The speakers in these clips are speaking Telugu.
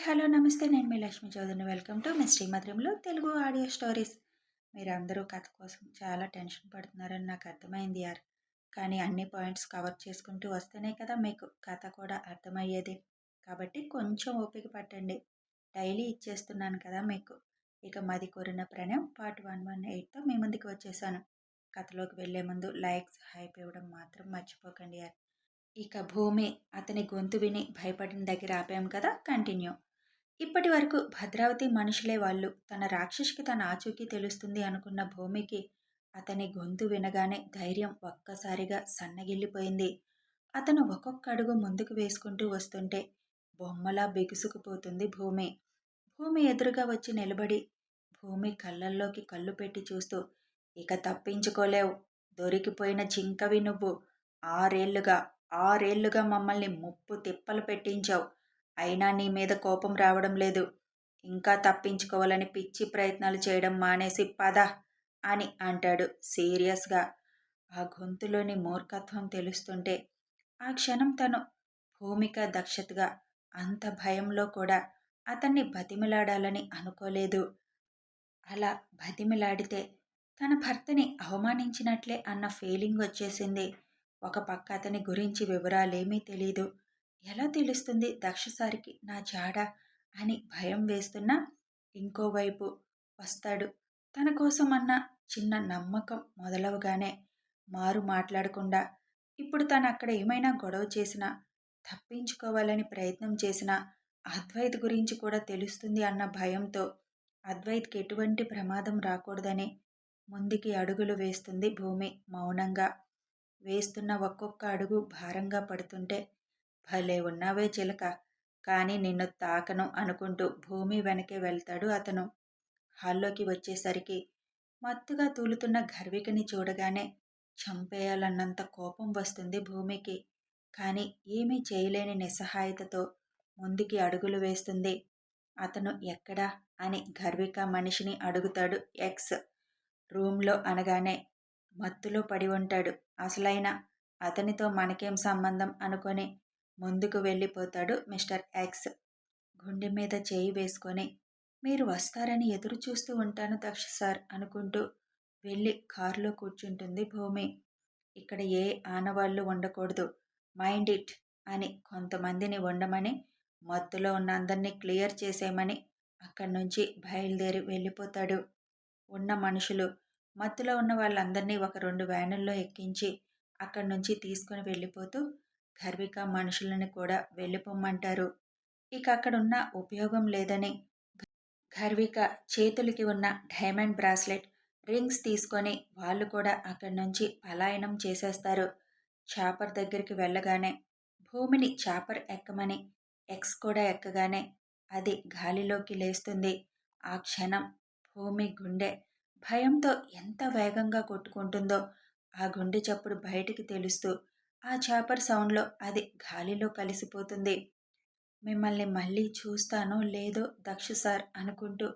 హలో నమస్తే. నేను మీ లక్ష్మీ చౌదరిని. వెల్కమ్ టు మీ మధురంలో తెలుగు ఆడియో స్టోరీస్. మీరందరూ కథ కోసం చాలా టెన్షన్ పడుతున్నారని నాకు అర్థమైంది యార్. కానీ అన్ని పాయింట్స్ కవర్ చేసుకుంటూ వస్తేనే కదా మీకు కథ కూడా అర్థమయ్యేది. కాబట్టి కొంచెం ఓపిక పట్టండి. డైలీ ఇచ్చేస్తున్నాను కదా మీకు. ఇక మది కోరిన ప్రణయం పార్ట్ వన్ వన్ ఎయిట్తో మీ ముందుకు వచ్చేసాను. కథలోకి వెళ్ళే ముందు లైక్స్ హైప్ ఇవ్వడం మాత్రం మర్చిపోకండి యార్. ఇక భూమి అతని గొంతు విని భయపడిన దగ్గర ఆపాం కదా. కంటిన్యూ. ఇప్పటి వరకు భద్రావతి మనుషులే వాళ్ళు. తన రాక్షసికి తన ఆచూకీ తెలుస్తుంది అనుకున్న భూమికి అతని గొంతు వినగానే ధైర్యం ఒక్కసారిగా సన్నగిల్లిపోయింది. అతను ఒక్కొక్క అడుగు ముందుకు వేసుకుంటూ వస్తుంటే బొమ్మలా బిగుసుకుపోతుంది భూమి. భూమి ఎదురుగా వచ్చి నిలబడి భూమి కళ్ళల్లోకి కళ్ళు పెట్టి చూస్తూ ఇక తప్పించుకోలేవు. దొరికిపోయిన జింకవి నువ్వు. ఆరేళ్ళుగా ఆరేళ్ళుగా మమ్మల్ని ముప్పు తిప్పలు పెట్టించావు. అయినా నీ మీద కోపం రావడం లేదు. ఇంకా తప్పించుకోవాలని పిచ్చి ప్రయత్నాలు చేయడం మానేసి పద అని అంటాడు సీరియస్గా. ఆ గొంతులోని మూర్ఖత్వం తెలుస్తుంటే ఆ క్షణం తను భూమిక దక్షతగా అంత భయంలో కూడా అతన్ని బతిమిలాడాలని అనుకోలేదు. అలా బతిమిలాడితే తన భర్తని అవమానించినట్లే అన్న ఫీలింగ్ వచ్చేసింది. ఒక పక్క అతని గురించి వివరాలేమీ తెలీదు. ఎలా తెలుస్తుంది దక్షసారికి నా జాడ అని భయం వేస్తున్నా ఇంకోవైపు వస్తాడు. తన కోసం అన్న చిన్న నమ్మకం మొదలవగానే మారు మాట్లాడకుండా ఇప్పుడు తను అక్కడ ఏమైనా గొడవ చేసినా తప్పించుకోవాలని ప్రయత్నం చేసినా అద్వైత్ గురించి కూడా తెలుస్తుంది అన్న భయంతో అద్వైత్కి ఎటువంటి ప్రమాదం రాకూడదని ముందుకి అడుగులు వేస్తుంది భూమి మౌనంగా. వేస్తున్న ఒక్కొక్క అడుగు భారంగా పడుతుంటే భలే ఉన్నావే చిలక. కానీ నిన్ను తాకను అనుకుంటూ భూమి వెనకే వెళ్తాడు అతను. హాల్లోకి వచ్చేసరికి మత్తుగా తూలుతున్న గర్వికని చూడగానే చంపేయాలన్నంత కోపం వస్తుంది భూమికి. కానీ ఏమీ చేయలేని నిస్సహాయతతో ముందుకి అడుగులు వేస్తుంది. అతను ఎక్కడా అని గర్విక మనిషిని అడుగుతాడు ఎక్స్. రూమ్లో అనగానే మత్తులో పడి ఉంటాడు. అసలైన అతనితో మనకేం సంబంధం అనుకొని ముందుకు వెళ్ళిపోతాడు మిస్టర్ ఎక్స్. గుండె మీద చేయి వేసుకొని మీరు వస్తారని ఎదురు చూస్తూ ఉంటాను దక్ష సార్ అనుకుంటూ వెళ్ళి కారులో కూర్చుంటుంది భూమి. ఇక్కడ ఏ ఆనవాళ్ళు ఉండకూడదు. మైండ్ ఇట్ అని కొంతమందిని ఉండమని మత్తులో ఉన్న అందరినీ క్లియర్ చేసేయమని అక్కడి నుంచి బయలుదేరి వెళ్ళిపోతాడు. ఉన్న మనుషులు మత్తులో ఉన్న వాళ్ళందరినీ ఒక రెండు వ్యానుల్లో ఎక్కించి అక్కడి నుంచి తీసుకుని వెళ్ళిపోతూ గర్విక మనుషులను కూడా వెళ్ళిపోమ్మంటారు. ఇక అక్కడున్న ఉపయోగం లేదని గర్విక చేతులకి ఉన్న డైమండ్ బ్రాస్లెట్ రింగ్స్ తీసుకొని వాళ్ళు కూడా అక్కడి నుంచి పలాయనం చేసేస్తారు. చాపర్ దగ్గరికి వెళ్ళగానే భూమిని చాపర్ ఎక్కమని ఎక్స్ కూడా ఎక్కగానే అది గాలిలోకి లేస్తుంది. ఆ క్షణం భూమి గుండె భయంతో ఎంత వేగంగా కొట్టుకుంటుందో ఆ గుండె చప్పుడు బయటికి తెలుస్తూ ఆ చాపర్ సౌండ్లో అది గాలిలో కలిసిపోతుంది. మిమ్మల్ని మళ్ళీ చూస్తానో లేదో దక్ష సార్ అనుకుంటూ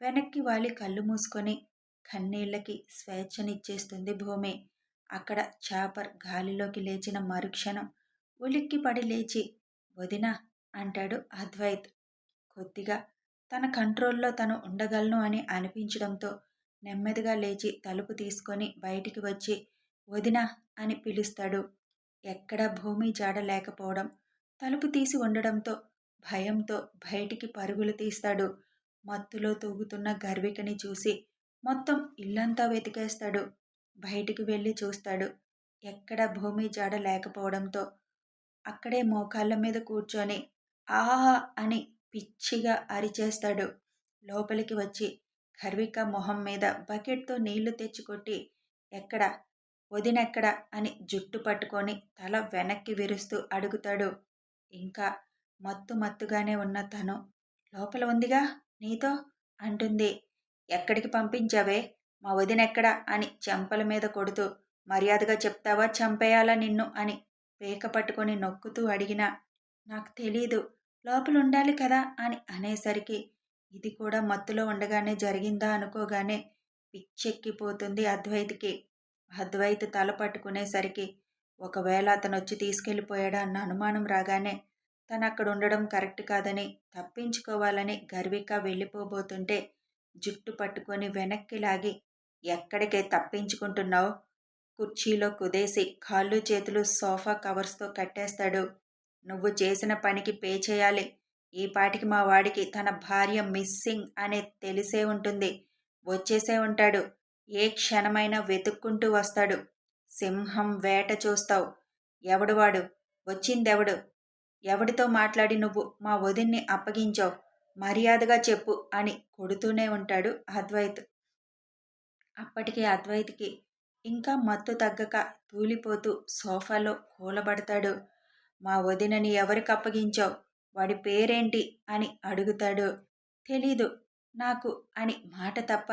వెనక్కి వాలి కళ్ళు మూసుకొని కన్నీళ్ళకి స్వేచ్ఛనిచ్చేస్తుంది భూమి. అక్కడ చాపర్ గాలిలోకి లేచిన మరుక్షణం ఉలిక్కి పడి లేచి వదినా అంటాడు అద్వైత్. కొద్దిగా తన కంట్రోల్లో తను ఉండగలను అని అనిపించడంతో నెమ్మదిగా లేచి తలుపు తీసుకొని బయటికి వచ్చి వదినా అని పిలుస్తాడు. ఎక్కడ భూమి జాడ లేకపోవడం తలుపు తీసి ఉండడంతో భయంతో బయటికి పరుగులు తీస్తాడు. మత్తులో తూగుతున్న గర్వికని చూసి మొత్తం ఇల్లంతా వెతికేస్తాడు. బయటికి వెళ్ళి చూస్తాడు. ఎక్కడ భూమి జాడ లేకపోవడంతో అక్కడే మోకాళ్ళ మీద కూర్చొని ఆహా అని పిచ్చిగా అరిచేస్తాడు. లోపలికి వచ్చి గర్విక మొహం మీద బకెట్తో నీళ్ళు తెచ్చికొట్టి ఎక్కడ వదినెక్కడ? అని జుట్టు పట్టుకొని తల వెనక్కి విరుస్తూ అడుగుతాడు. ఇంకా మత్తు మత్తుగానే ఉన్న తను లోపల ఉందిగా నీతో అంటుంది. ఎక్కడికి పంపించావే? మా వదినెక్కడ అని చెంపల మీద కొడుతూ మర్యాదగా చెప్తావా? చంపేయాలా నిన్ను అని పేక పట్టుకొని నొక్కుతూ అడిగినా నాకు తెలీదు. లోపల ఉండాలి కదా అని అనేసరికి ఇది కూడా మత్తులో ఉండగానే జరిగిందా అనుకోగానే పిచ్చెక్కిపోతుంది అద్వైత్కి. అద్వైత తల పట్టుకునేసరికి ఒకవేళ అతను వచ్చి తీసుకెళ్ళిపోయాడా అన్న అనుమానం రాగానే తను అక్కడ ఉండడం కరెక్ట్ కాదని తప్పించుకోవాలని గర్విక వెళ్ళిపోబోతుంటే జుట్టు పట్టుకొని వెనక్కి లాగి ఎక్కడికే తప్పించుకుంటున్నావు? కుర్చీలో కుదేసి కాళ్ళు చేతులు సోఫా కవర్స్తో కట్టేస్తాడు. నువ్వు చేసిన పనికి పే చేయాలి. ఈ పాటికి మా వాడికి తన భార్య మిస్సింగ్ అనే తెలిసే ఉంటుంది. వచ్చేసే ఉంటాడు. ఏ క్షణమైనా వెతుక్కుంటూ వస్తాడు. సింహం వేట చూస్తావు. ఎవడు వాడు? వచ్చిందెవడు? ఎవడితో మాట్లాడి నువ్వు? మా వదిన్ని అప్పగించావు. మర్యాదగా చెప్పు అని కొడుతూనే ఉంటాడు అద్వైత్. అప్పటికి అద్వైత్కి ఇంకా మత్తు తగ్గక తూలిపోతూ సోఫాలో కూలబడతాడు. మా వదినని ఎవరికి అప్పగించావు? వాడి పేరేంటి? అని అడుగుతాడు. తెలీదు నాకు అని మాట తప్ప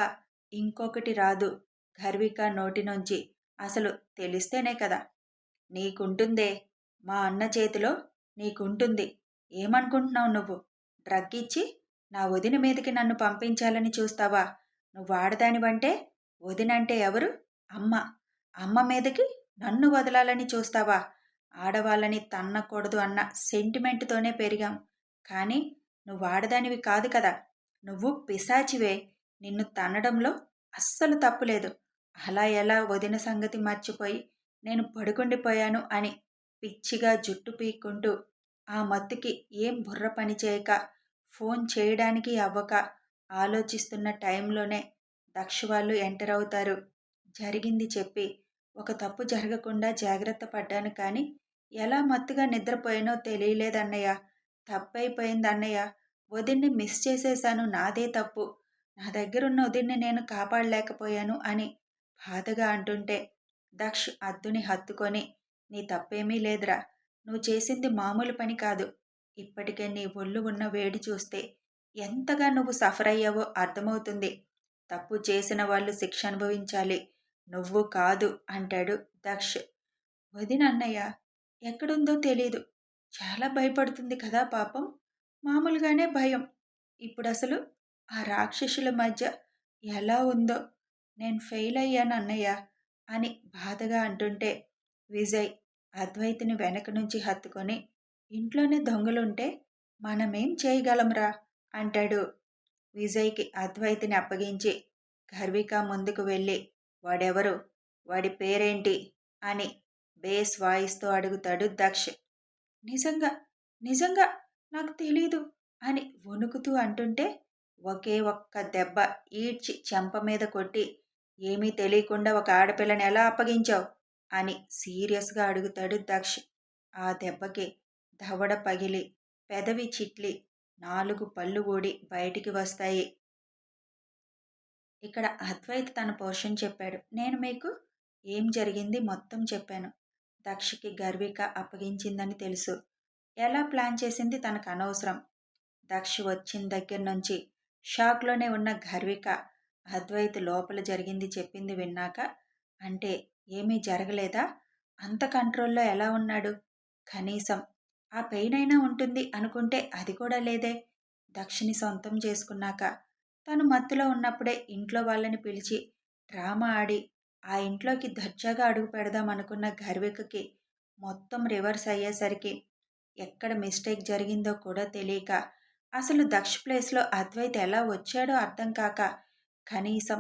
ఇంకొకటి రాదు. గర్విక నోటి నుంచి. అసలు తెలిస్తేనే కదా. నీకుంటుందే. మా అన్న చేతిలో నీకుంటుంది. ఏమనుకుంటున్నావు నువ్వు? డ్రగ్ ఇచ్చి నా వదిన మీదకి నన్ను పంపించాలని చూస్తావా? నువ్వు ఆడదానివంటే వదినంటే ఎవరు? అమ్మ. అమ్మ మీదకి నన్ను వదలాలని చూస్తావా? ఆడవాళ్ళని తన్నకూడదు అన్న సెంటిమెంట్తోనే పెరిగాం. కానీ నువ్వు ఆడదానివి కాదు కదా. నువ్వు పిశాచివే. నిన్ను తనడంలో అస్సలు తప్పులేదు అలా ఎలా వదిన సంగతి మర్చిపోయి నేను పడుకుండిపోయాను అని పిచ్చిగా జుట్టు పీక్కుంటూ ఆ మత్తుకి ఏం బుర్ర పని చేయక ఫోన్ చేయడానికి అవ్వక ఆలోచిస్తున్న టైంలోనే దక్ష వాళ్ళు ఎంటర్ అవుతారు. జరిగింది చెప్పి ఒక తప్పు జరగకుండా జాగ్రత్త పడ్డాను కానీ ఎలా మత్తుగా నిద్రపోయానో తెలియలేదన్నయ్య. తప్పైపోయింది అన్నయ్య వదిన్ని మిస్ చేసేశాను నాదే తప్పు. నా దగ్గరున్న ఉదిన్ని నేను కాపాడలేకపోయాను అని బాధగా అంటుంటే దక్ష్ అద్దుని హత్తుకొని నీ తప్పేమీ లేదురా. నువ్వు చేసింది మామూలు పని కాదు. ఇప్పటికే నీ ఒళ్ళు ఉన్న వేడి చూస్తే ఎంతగా నువ్వు సఫర్ అయ్యావో అర్థమవుతుంది. తప్పు చేసిన వాళ్ళు శిక్ష అనుభవించాలి. నువ్వు కాదు అంటాడు దక్ష్. వదిన అన్నయ్య ఎక్కడుందో తెలీదు. చాలా భయపడుతుంది కదా పాపం. మామూలుగానే భయం. ఇప్పుడు అసలు ఆ రాక్షసుల మధ్య ఎలా ఉందో. నేను ఫెయిల్ అయ్యాను అన్నయ్య అని బాధగా అంటుంటే విజయ్ అద్వైతిని వెనక నుంచి హత్తుకొని ఇంట్లోనే దొంగలుంటే మనమేం చేయగలంరా అంటాడు. విజయ్కి అద్వైతిని అప్పగించి గర్విక ముందుకు వెళ్ళి వాడెవరు? వాడి పేరేంటి? అని బేస్ వాయిస్తో అడుగుతాడు దక్ష్. నిజంగా నిజంగా నాకు తెలీదు అని వణుకుతూ అంటుంటే ఒకే ఒక్క దెబ్బ ఈడ్చి చెంప మీద కొట్టి ఏమీ తెలియకుండా ఒక ఆడపిల్లని ఎలా అప్పగించావు? అని సీరియస్గా అడుగుతాడు దక్ష్. ఆ దెబ్బకి దవడ పగిలి పెదవి చిట్లి నాలుగు పళ్ళు ఊడి బయటికి వస్తాయి. ఇక్కడ అద్వైత్ తన పోర్షన్ చెప్పాడు. నేను మీకు ఏం జరిగింది మొత్తం చెప్పాను. దక్షకి గర్విక అప్పగించిందని తెలుసు. ఎలా ప్లాన్ చేసింది తనకు అనవసరం? దక్ష వచ్చిన దగ్గర నుంచి షాక్లోనే ఉన్న గర్విక అద్వైత్ లోపల జరిగింది చెప్పింది విన్నాక అంటే ఏమీ జరగలేదా? అంత కంట్రోల్లో ఎలా ఉన్నాడు? కనీసం ఆ పెయిన్ అయినా ఉంటుంది అనుకుంటే అది కూడా లేదే. దక్షిణి సొంతం చేసుకున్నాక తను మత్తులో ఉన్నప్పుడే ఇంట్లో వాళ్ళని పిలిచి డ్రామా ఆడి ఆ ఇంట్లోకి దర్జాగా అడుగు పెడదాం అనుకున్న గర్వికకి మొత్తం రివర్స్ అయ్యేసరికి ఎక్కడ మిస్టేక్ జరిగిందో కూడా తెలియక అసలు దక్ష ప్లేస్లో అద్వైత్ ఎలా వచ్చాడో అర్థం కాక కనీసం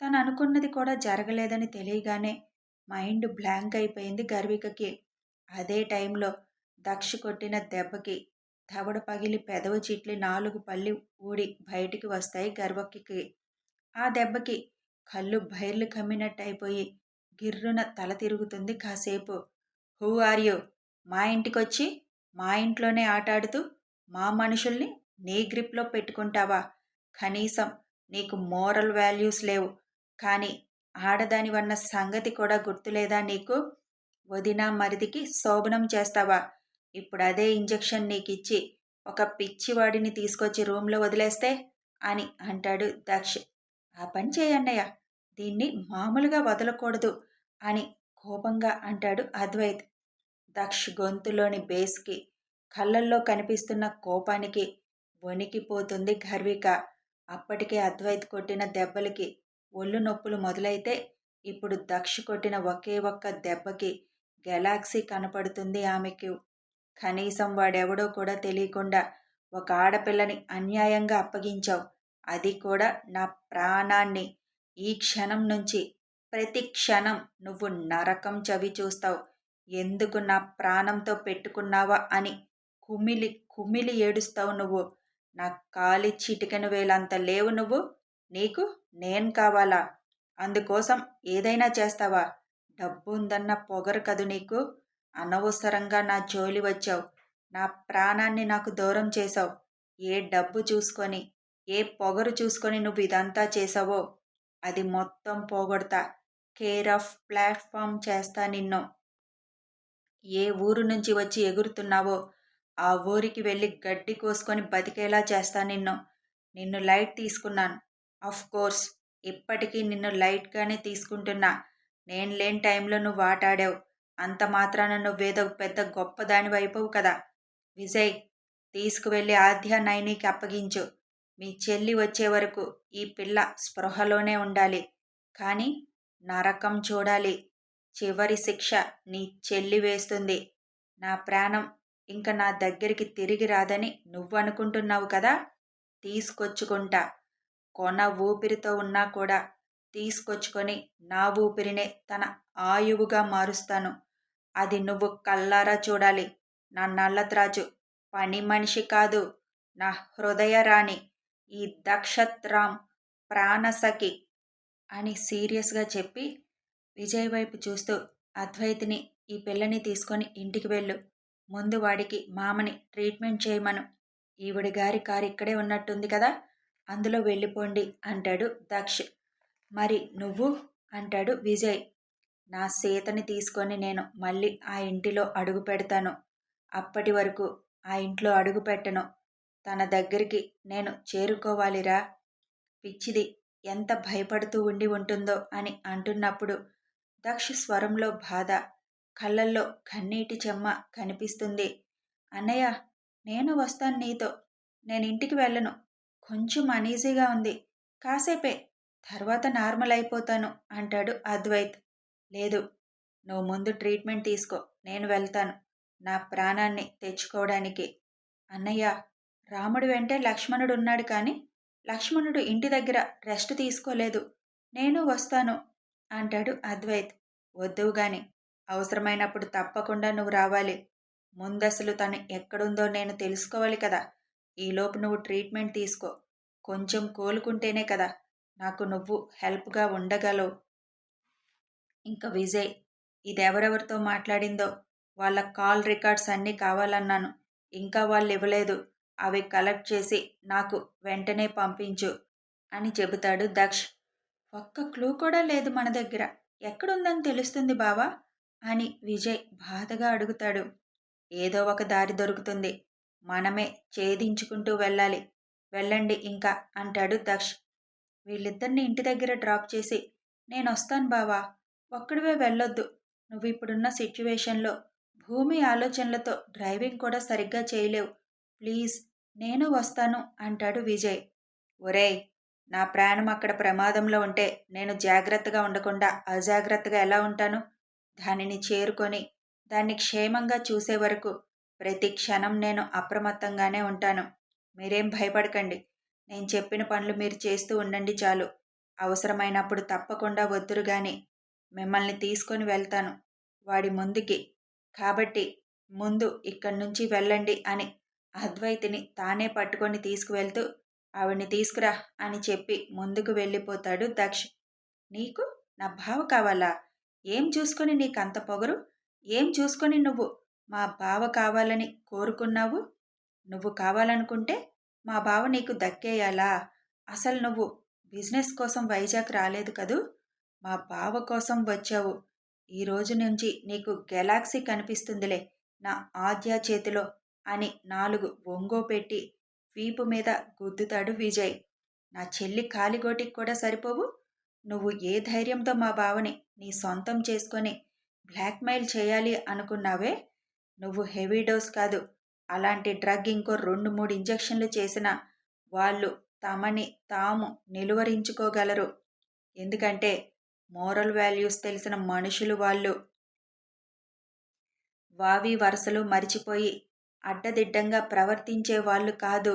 తను అనుకున్నది కూడా జరగలేదని తెలియగానే మైండ్ బ్లాంక్ అయిపోయింది గర్వికకి. అదే టైంలో దక్ష కొట్టిన దెబ్బకి దవడ పగిలి పెదవు చిట్లి నాలుగు పల్లి ఊడి బయటికి వస్తాయి గర్వకికి ఆ దెబ్బకి కళ్ళు బైర్లు కమ్మినట్టు అయిపోయి గిర్రున తల తిరుగుతుంది కాసేపు. Who are you? మా ఇంటికొచ్చి మా ఇంట్లోనే ఆటాడుతూ మా మనుషుల్ని నీ గ్రిప్లో పెట్టుకుంటావా? కనీసం నీకు మోరల్ వాల్యూస్ లేవు. కానీ ఆడదానివన్న సంగతి కూడా గుర్తులేదా నీకు? వదిన మరిదికి శోభనం చేస్తావా? ఇప్పుడు అదే ఇంజెక్షన్ నీకిచ్చి ఒక పిచ్చివాడిని తీసుకొచ్చి రూమ్లో వదిలేస్తే? అని అంటాడు దక్ష్. ఆ పని చేయన్నయ్య దీన్ని మామూలుగా వదలకూడదు అని కోపంగా అంటాడు అద్వైత్. దక్ష్ గొంతులోని బేస్కి కళ్ళల్లో కనిపిస్తున్న కోపానికి వణికిపోతుంది గర్విక అప్పటికే అద్వైత్ కొట్టిన దెబ్బలకి ఒళ్ళు నొప్పులు మొదలైతే ఇప్పుడు దక్ష కొట్టిన ఒకే ఒక్క దెబ్బకి గెలాక్సీ కనపడుతుంది ఆమెకు. కనీసం వాడెవడో కూడా తెలియకుండా ఒక ఆడపిల్లని అన్యాయంగా అప్పగించావు. అది కూడా నా ప్రాణాన్ని. ఈ క్షణం నుంచి ప్రతి క్షణం నువ్వు నరకం చవి చూస్తావు. ఎందుకు నా ప్రాణంతో పెట్టుకున్నావా అని కుమిలి కుమిలి ఏడుస్తావు నువ్వు. నా కాలి చిటికెను వేలంత లేవు నువ్వు. నీకు నేను కావాలా? అందుకోసం ఏదైనా చేస్తావా? డబ్బు ఉందన్న పొగరు కదు నీకు? అనవసరంగా నా జోలి వచ్చావు. నా ప్రాణాన్ని నాకు దూరం చేశావు. ఏ డబ్బు చూసుకొని ఏ పొగరు చూసుకొని నువ్వు ఇదంతా చేసావో అది మొత్తం పోగొడతా. కేర్ ఆఫ్ ప్లాట్ఫామ్ చేస్తా నిన్ను. ఏ ఊరు నుంచి వచ్చి ఎగురుతున్నావో ఆ ఊరికి వెళ్ళి గడ్డి కోసుకొని బతికేలా చేస్తా నిన్ను. నిన్ను లైట్ తీసుకున్నాను. అఫ్ కోర్స్ ఇప్పటికీ నిన్ను లైట్గానే తీసుకుంటున్నా. నేను లేని టైంలో నువ్వు ఆటాడావు అంత మాత్రాన నువ్వేదో పెద్ద గొప్ప దాని వైపవు కదా. విజయ్ తీసుకువెళ్ళి ఆద్య నైనికి అప్పగించు. మీ చెల్లి వచ్చే వరకు ఈ పిల్ల స్పృహలోనే ఉండాలి. కానీ నరకం చూడాలి. చివరి శిక్ష నీ చెల్లి వేస్తుంది. నా ప్రాణం ఇంక నా దగ్గరికి తిరిగి రాదని నువ్వు అనుకుంటున్నావు కదా తీసుకొచ్చుకుంటా. కొన ఊపిరితో ఉన్నా కూడా తీసుకొచ్చుకొని నా ఊపిరినే తన ఆయువుగా మారుస్తాను. అది నువ్వు కల్లారా చూడాలి. నా నల్లత్రాజు పని మనిషి కాదు. నా హృదయ రాణి. ఈ దక్షత్ రామ్ ప్రాణసఖి అని సీరియస్గా చెప్పి విజయ్ వైపు చూస్తూ అద్వైతిని ఈ పిల్లని తీసుకొని ఇంటికి వెళ్ళు. ముందు వాడికి మామని ట్రీట్మెంట్ చేయమను. ఈవిడ గారి కారు ఇక్కడే ఉన్నట్టుంది కదా అందులో వెళ్ళిపోండి అంటాడు దక్ష్. మరి నువ్వు? అంటాడు విజయ్. నా సీతని తీసుకొని నేను మళ్ళీ ఆ ఇంటిలో అడుగు పెడతాను. అప్పటి వరకు ఆ ఇంట్లో అడుగు పెట్టను. తన దగ్గరికి నేను చేరుకోవాలిరా. పిచ్చిది ఎంత భయపడుతూ ఉండి ఉంటుందో అని అంటున్నప్పుడు దక్ష స్వరంలో బాధ. కళ్ళల్లో కన్నీటి చెమ్మ కనిపిస్తుంది. అన్నయ్య నేను వస్తాను నీతో. నేను ఇంటికి వెళ్ళను. కొంచెం అనీజీగా ఉంది. కాసేపే. తర్వాత నార్మల్ అయిపోతాను అంటాడు అద్వైత్. లేదు. నువ్వు ముందు ట్రీట్మెంట్ తీసుకో. నేను వెళ్తాను. నా ప్రాణాన్ని తెచ్చుకోవడానికి. అన్నయ్య రాముడు వెంటే లక్ష్మణుడు ఉన్నాడు కానీ లక్ష్మణుడు ఇంటి దగ్గర రెస్ట్ తీసుకోలేదు. నేను వస్తాను అంటాడు అద్వైత్. వద్దువు గాని. అవసరమైనప్పుడు తప్పకుండా నువ్వు రావాలి. ముందసలు తను ఎక్కడుందో నేను తెలుసుకోవాలి కదా. ఈలోపు నువ్వు ట్రీట్మెంట్ తీసుకో. కొంచెం కోలుకుంటేనే కదా నాకు నువ్వు హెల్ప్గా ఉండగలవు. ఇంకా విజయ్ ఇదెవరెవరితో మాట్లాడిందో? వాళ్ళ కాల్ రికార్డ్స్ అన్నీ కావాలన్నాను. ఇంకా వాళ్ళు ఇవ్వలేదు. అవి కలెక్ట్ చేసి నాకు వెంటనే పంపించు అని చెబుతాడు దక్ష్. ఒక్క క్లూ కూడా లేదు మన దగ్గర. ఎక్కడుందని తెలుస్తుంది బావా? అని విజయ్ బాధగా అడుగుతాడు. ఏదో ఒక దారి దొరుకుతుంది. మనమే ఛేదించుకుంటూ వెళ్ళాలి. వెళ్ళండి ఇంకా అంటాడు దక్ష్. వీళ్ళిద్దరిని ఇంటి దగ్గర డ్రాప్ చేసి నేను వస్తాను బావా. ఒక్కడివే వెళ్ళొద్దు. నువ్వు ఇప్పుడున్న సిచ్యువేషన్లో భూమి ఆలోచనలతో డ్రైవింగ్ కూడా సరిగ్గా చేయలేవు. ప్లీజ్ నేను వస్తాను అంటాడు విజయ్. ఒరేయ్ నా ప్రాణం అక్కడ ప్రమాదంలో ఉంటే నేను జాగ్రత్తగా ఉండకుండా అజాగ్రత్తగా ఎలా ఉంటాను? దానిని చేరుకొని దాన్ని క్షేమంగా చూసే వరకు ప్రతి క్షణం నేను అప్రమత్తంగానే ఉంటాను. మీరేం భయపడకండి. నేను చెప్పిన పనులు మీరు చేస్తూ ఉండండి చాలు. అవసరమైనప్పుడు తప్పకుండా వద్దురు గాని మిమ్మల్ని తీసుకొని వెళ్తాను వాడి ముందుకి. కాబట్టి ముందు ఇక్కడి నుంచి వెళ్ళండి అని అద్వైతిని తానే పట్టుకొని తీసుకువెళ్తూ ఆవిడ్ని తీసుకురా అని చెప్పి ముందుకు వెళ్ళిపోతాడు దక్ష్. నీకు నా బావ కావాలా? ఏం చూసుకొని నీకు అంత పొగరు? ఏం చూసుకొని నువ్వు మా బావ కావాలని కోరుకున్నావు? నువ్వు కావాలనుకుంటే మా బావ నీకు దక్కేయాలా? అసలు నువ్వు బిజినెస్ కోసం వైజాగ్ రాలేదు కదూ? మా బావ కోసం వచ్చావు. ఈ రోజు నుంచి నీకు గెలాక్సీ కనిపిస్తుందిలే నా ఆద్య చేతిలో అని నాలుగు ఒంగో పెట్టి వీపు మీద గుద్దుతాడు విజయ్. నా చెల్లి కాలిగోటికి కూడా సరిపోవు? నువ్వు ఏ ధైర్యంతో మా బావని నీ సొంతం చేసుకొని బ్లాక్మెయిల్ చేయాలి అనుకున్నావే? నువ్వు హెవీ డోస్ కాదు. అలాంటి డ్రగ్ ఇంకో రెండు మూడు ఇంజెక్షన్లు చేసిన వాళ్ళు తమని తాము నిలువరించుకోగలరు. ఎందుకంటే మోరల్ వాల్యూస్ తెలిసిన మనుషులు వాళ్ళు. వావి వరుసలు మరిచిపోయి అడ్డదిడ్డంగా ప్రవర్తించే వాళ్ళు కాదు.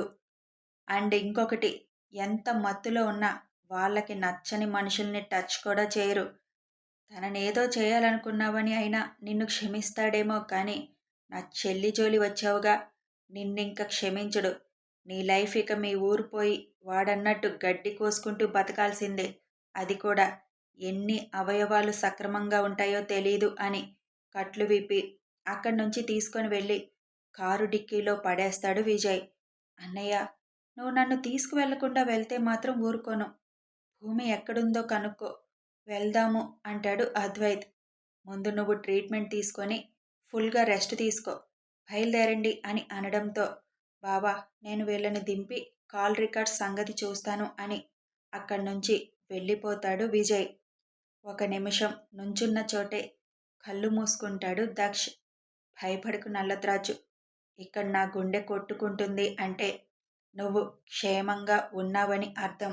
అండ్ ఇంకొకటి ఎంత మత్తులో ఉన్నా వాళ్ళకి నచ్చని మనుషుల్ని టచ్ కూడా చేయరు. తననేదో చేయాలనుకున్నావని అయినా నిన్ను క్షమిస్తాడేమో కానీ నా చెల్లి జోలి వచ్చావుగా. నిన్నింక క్షమించడు. నీ లైఫ్ ఇక మీ ఊరు పోయి వాడన్నట్టు గడ్డి కోసుకుంటూ బతకాల్సిందే. అది కూడా ఎన్ని అవయవాలు సక్రమంగా ఉంటాయో తెలీదు అని కట్లు విప్పి అక్కడి నుంచి తీసుకొని వెళ్ళి కారు డిక్కీలో పడేస్తాడు విజయ్. అన్నయ్య నువ్వు నన్ను తీసుకువెళ్ళకుండా వెళ్తే మాత్రం ఊరుకోను. భూమి ఎక్కడుందో కనుక్కో. వెళ్దాము అంటాడు అద్వైత్. ముందు నువ్వు ట్రీట్మెంట్ తీసుకొని ఫుల్గా రెస్ట్ తీసుకో. బయలుదేరండి అని అనడంతో బాబా నేను వీళ్ళని దింపి కాల్ రికార్డ్స్ సంగతి చూస్తాను అని అక్కడి నుంచి వెళ్ళిపోతాడు విజయ్. ఒక నిమిషం నుంచున్న చోటే కళ్ళు మూసుకుంటాడు దక్ష్. భయపడకు నల్లత్రాజు ఇక్కడ నా గుండె కొట్టుకుంటుంది అంటే నువ్వు క్షేమంగా ఉన్నావని అర్థం.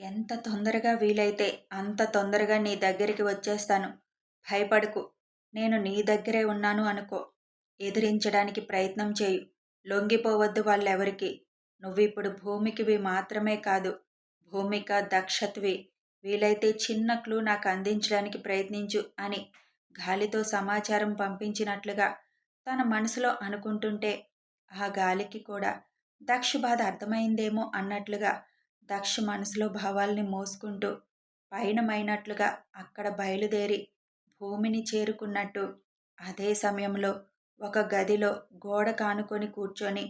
ఎంత తొందరగా వీలైతే అంత తొందరగా నీ దగ్గరికి వచ్చేస్తాను. భయపడకు. నేను నీ దగ్గరే ఉన్నాను అనుకో. ఎదిరించడానికి ప్రయత్నం చేయు. లొంగిపోవద్దు వాళ్ళెవరికి. నువ్విప్పుడు భూమికివి మాత్రమే కాదు. భూమిక దక్షత్వి. వీలైతే చిన్న క్లూ నాకు అందించడానికి ప్రయత్నించు అని గాలితో సమాచారం పంపించినట్లుగా తన మనసులో అనుకుంటుంటే ఆ గాలికి కూడా దక్ష బాధ అర్థమైందేమో అన్నట్లుగా దక్ష మనసులో భావాల్ని మోసుకుంటూ పయనమైనట్లుగా అక్కడ బయలుదేరి భూమిని చేరుకున్నట్టు అదే సమయంలో ఒక గదిలో గోడ కానుకొని కూర్చొని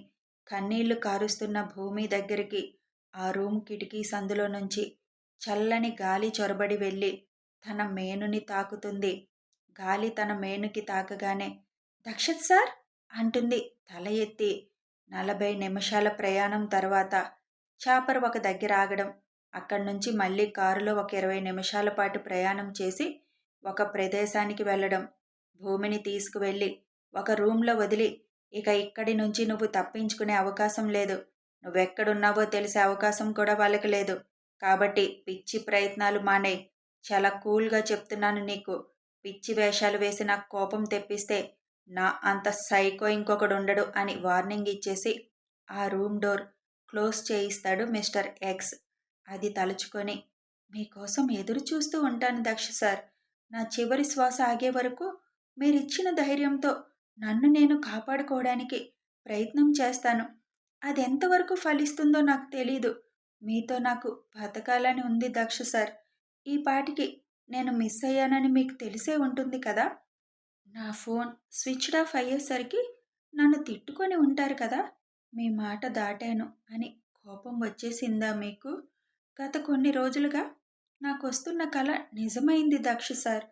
కన్నీళ్ళు కారుస్తున్న భూమి దగ్గరికి ఆ రూమ్ కిటికీ సందులో నుంచి చల్లని గాలి చొరబడి వెళ్ళి తన మేనుని తాకుతుంది. గాలి తన మేనుకి తాకగానే దక్షత్ సార్? అంటుంది తల ఎత్తి. నలభై నిమిషాల ప్రయాణం తర్వాత చాపర్ ఒక దగ్గర ఆగడం అక్కడి నుంచి మళ్ళీ కారులో ఒక ఇరవై నిమిషాల పాటు ప్రయాణం చేసి ఒక ప్రదేశానికి వెళ్ళడం భూమిని తీసుకువెళ్ళి ఒక రూమ్లో వదిలి ఇక ఇక్కడి నుంచి నువ్వు తప్పించుకునే అవకాశం లేదు. నువ్వెక్కడున్నావో తెలిసే అవకాశం కూడా వాళ్ళకి లేదు. కాబట్టి పిచ్చి ప్రయత్నాలు మానే. చాలా కూల్గా చెప్తున్నాను నీకు. పిచ్చి వేషాలు వేసి నాకు కోపం తెప్పిస్తే నా అంత సైకో ఇంకొకడు ఉండడు అని వార్నింగ్ ఇచ్చేసి ఆ రూమ్ డోర్ క్లోజ్ చేయిస్తాడు మిస్టర్ ఎక్స్. అది తలుచుకొని మీకోసం ఎదురు చూస్తూ ఉంటాను దక్ష సార్. నా చివరి శ్వాస ఆగే వరకు మీరిచ్చిన ధైర్యంతో నన్ను నేను కాపాడుకోవడానికి ప్రయత్నం చేస్తాను. అది ఎంతవరకు ఫలిస్తుందో నాకు తెలీదు. మీతో నాకు బతకాలని ఉంది దక్ష సార్. ఈ పాటికి నేను మిస్ అయ్యానని మీకు తెలిసే ఉంటుంది కదా? నా ఫోన్ స్విచ్డ్ ఆఫ్ అయ్యేసరికి నన్ను తిట్టుకొని ఉంటారు కదా? మీ మాట దాటాను అని కోపం వచ్చేసిందా మీకు? గత కొన్ని రోజులుగా నాకు వస్తున్న కళ నిజమైంది దక్ష సార్.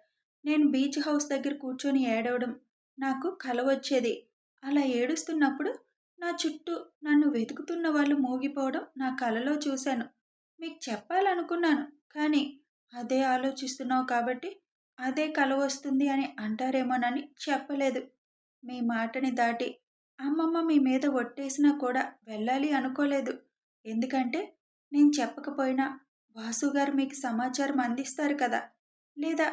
నేను బీచ్ హౌస్ దగ్గర కూర్చొని ఏడవడం నాకు కల వచ్చేది. అలా ఏడుస్తున్నప్పుడు నా చుట్టూ నన్ను వెతుకుతున్న వాళ్ళు మోగిపోవడం నా కలలో చూశాను. మీకు చెప్పాలనుకున్నాను కానీ అదే ఆలోచిస్తున్నావు కాబట్టి అదే కల వస్తుంది అని అంటారేమోనని చెప్పలేదు. మీ మాటని దాటి అమ్మమ్మ మీ మీద ఒట్టేసినా కూడా వెళ్ళాలి అనుకోలేదు. ఎందుకంటే నేను చెప్పకపోయినా వాసు గారు మీకు సమాచారం అందిస్తారు కదా. లేదా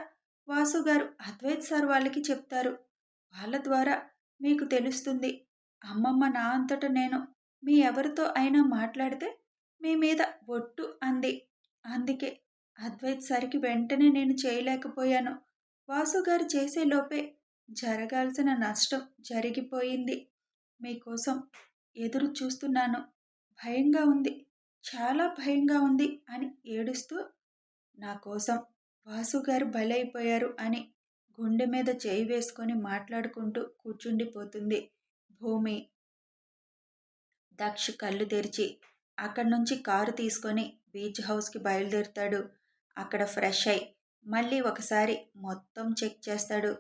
వాసుగారు అద్వైత్ సార్ వాళ్ళకి చెప్తారు. వాళ్ళ ద్వారా మీకు తెలుస్తుంది. అమ్మమ్మ నా అంతట నేను మీ ఎవరితో అయినా మాట్లాడితే మీ మీద ఒట్టు అంది. అందుకే అద్వైత్ సార్కి వెంటనే నేను చేయలేకపోయాను. వాసుగారు చేసే లోపే జరగాల్సిన నష్టం జరిగిపోయింది. మీకోసం ఎదురు చూస్తున్నాను. భయంగా ఉంది. చాలా భయంగా ఉంది అని ఏడుస్తూ నా కోసం వాసుగారు బలైపోయారు అని గుండె మీద చేయి వేసుకొని మాట్లాడుకుంటూ కూర్చుండిపోతుంది భూమి. దక్ష కళ్ళు తెరిచి అక్కడి నుంచి కారు తీసుకొని బీచ్ హౌస్కి బయలుదేరుతాడు. అక్కడ ఫ్రెష్ అయి మళ్ళీ ఒకసారి మొత్తం చెక్ చేస్తాడు.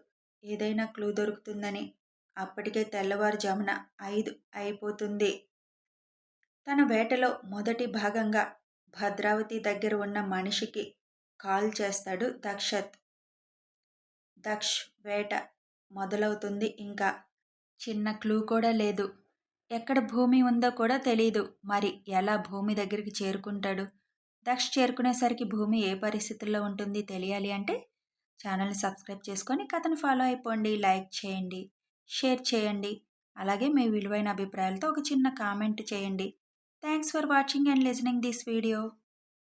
ఏదైనా క్లూ దొరుకుతుందని అప్పటికే తెల్లవారుజామున ఐదు అయిపోతుంది. తన వేటలో మొదటి భాగంగా భద్రావతి దగ్గర ఉన్న మనిషికి కాల్ చేస్తాడు దక్షత్. దక్ష్ వేట మొదలవుతుంది ఇంకా. చిన్న క్లూ కూడా లేదు. ఎక్కడ భూమి ఉందో కూడా తెలియదు మరి ఎలా భూమి దగ్గరికి చేరుకుంటాడు? దక్ష్ చేరుకునేసరికి భూమి ఏ పరిస్థితుల్లో ఉంటుంది తెలియాలి అంటే ఛానల్ని సబ్స్క్రైబ్ చేసుకొని కథను ఫాలో అయిపోండి. లైక్ చేయండి. షేర్ చేయండి. అలాగే మీ విలువైన అభిప్రాయాలతో ఒక చిన్న కామెంట్ చేయండి. Thanks for watching and listening this video.